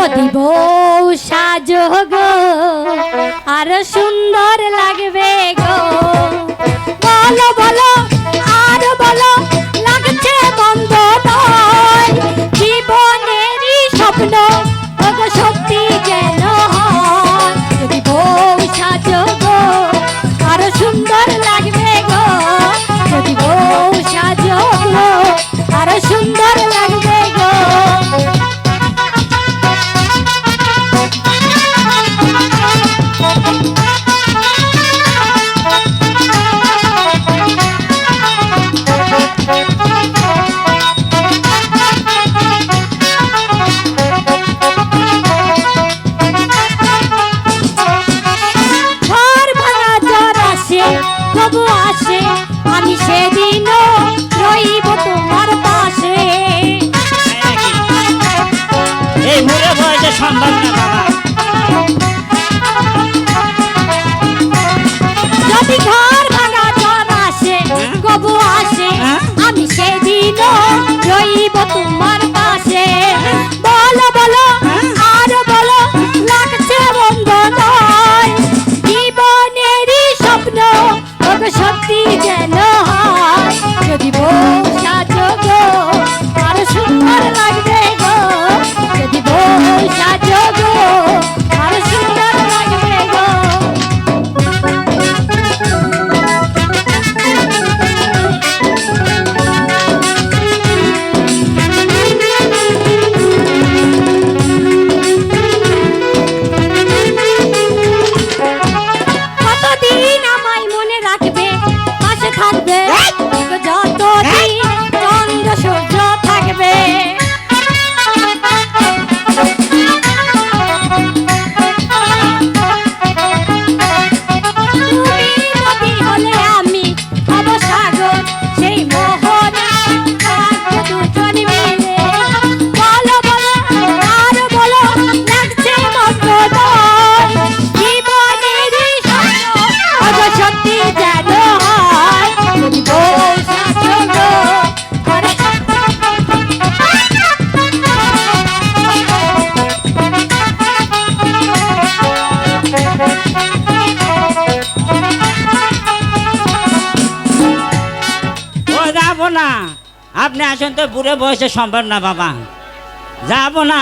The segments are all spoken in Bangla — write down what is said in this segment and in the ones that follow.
যদি বউ সাজো গো আরও সুন্দর লাগবে গো। বলো বলো আর বলো না আপনি আসেন তো বুড়ে বয়সে সম্ভব না বাবা যাব না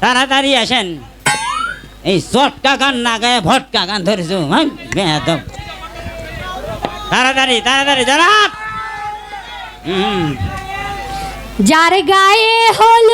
তাড়াতাড়ি আসেন এই চটকা গান না গায়ে ভটকা গান ধরেছ তাড়াতাড়ি তাড়াতাড়ি জানা যার গায়ে হল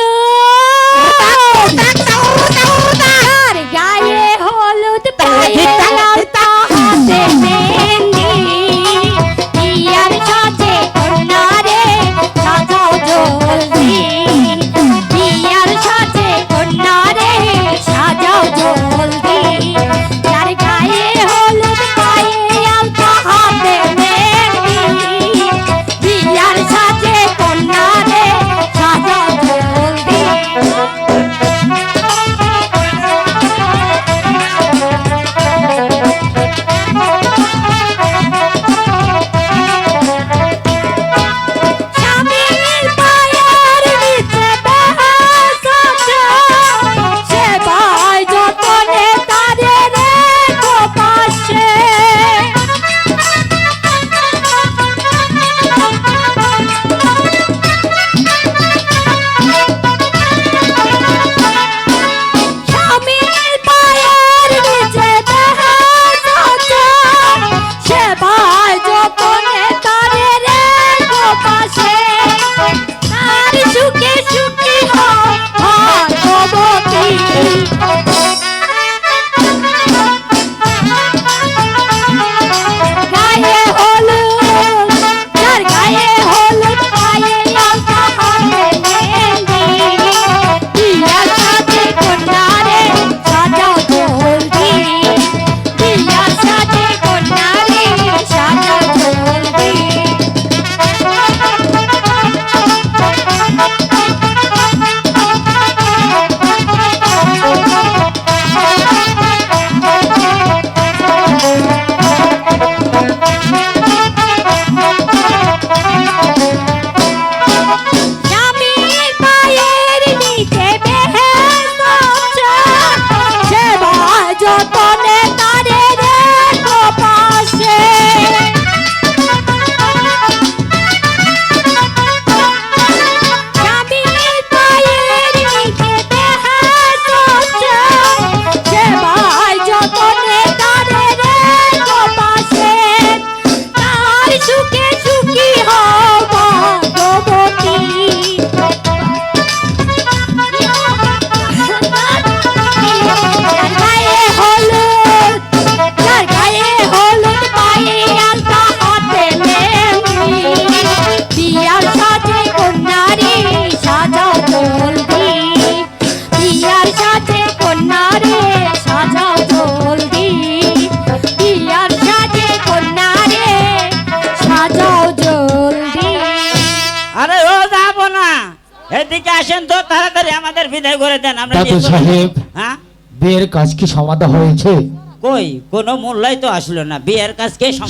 আসেন তো তাড়াতাড়ি আমাদের বিদায় করে দেন আমরা দাদু সাহেব। হ্যাঁ? বিয়ের কাজ কি সমাধা হয়েছে? কই? কোনো মূল্যই তো আসলো না বিয়ের কাজ কে সমাধান